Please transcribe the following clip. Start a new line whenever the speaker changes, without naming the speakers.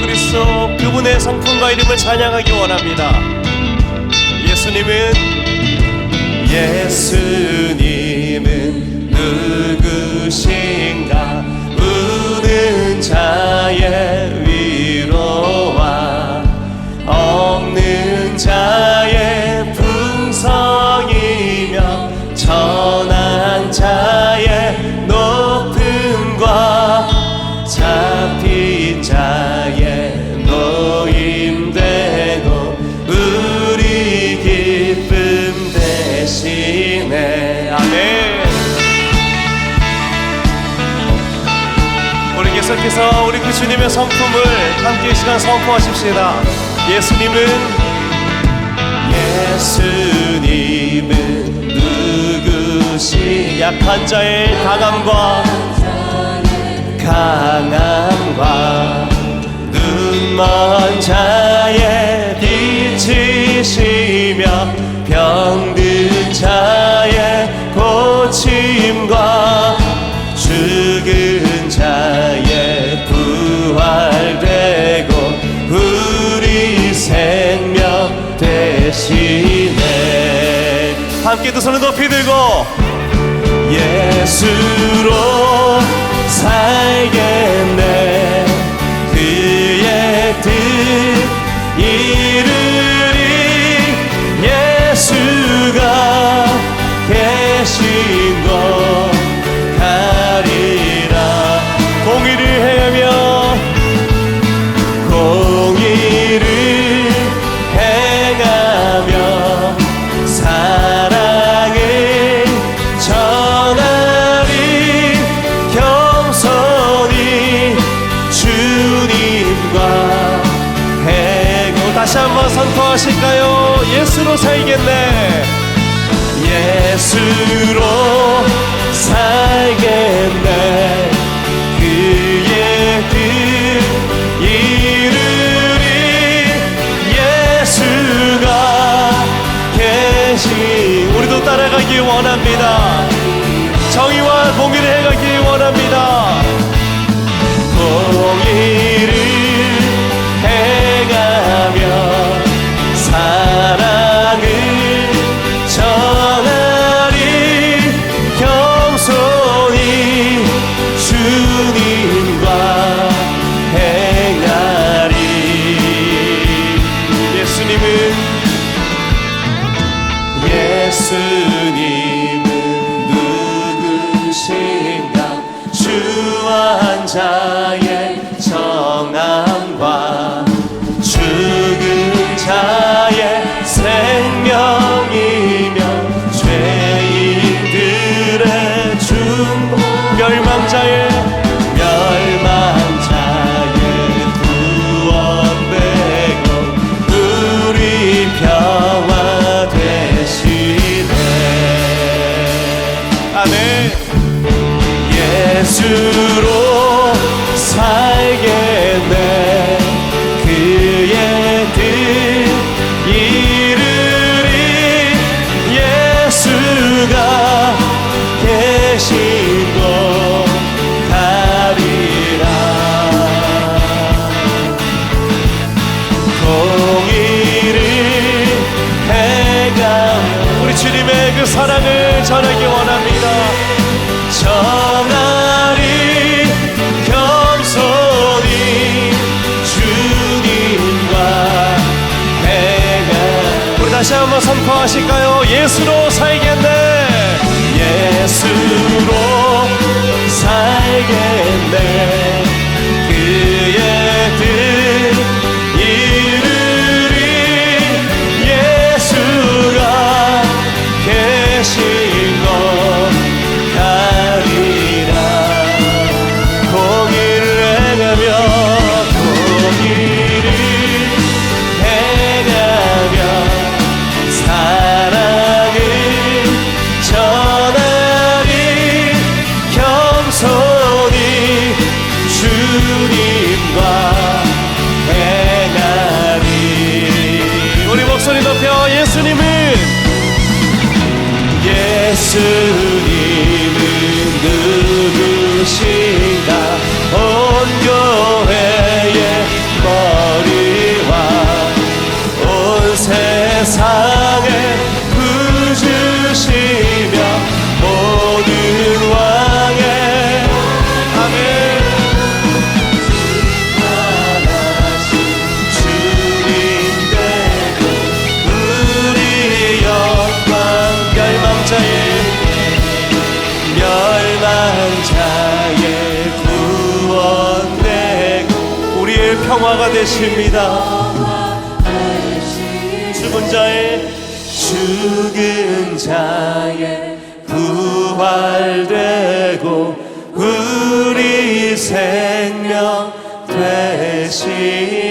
그리스도 그분의 성품과 이름을 찬양하기 원합니다. 예수님은 예수님 계속해서 우리 그 주님의 성품을 함께 이 시간 선포하십시다. 예수님은 예수님은 누구시 약한 자의 강함과 강함과 눈먼 자의 빛이시며 병든 자 함께 두 손을 높이 들고 예수로 살겠 선포하실까요? 예수로 살겠네. 예수로 살겠네. 그의 뜻 이루리 예수가 계신 우리도 따라가기 원합니다 예수님은 누구신가? 주한 자 아멘. 예수로 살 우리 주님의 그 사랑을 전하기 원합니다 전하리 겸손히 주님과 행하 우리 다시 한번 선포하실까요? 예수로 살겠네 예수 주님과 행하리. 우리 목소리 높여 예수님은 예수 평화가 되십니다. 죽은 자의 죽은 자의 부활되고 우리 생명 되시니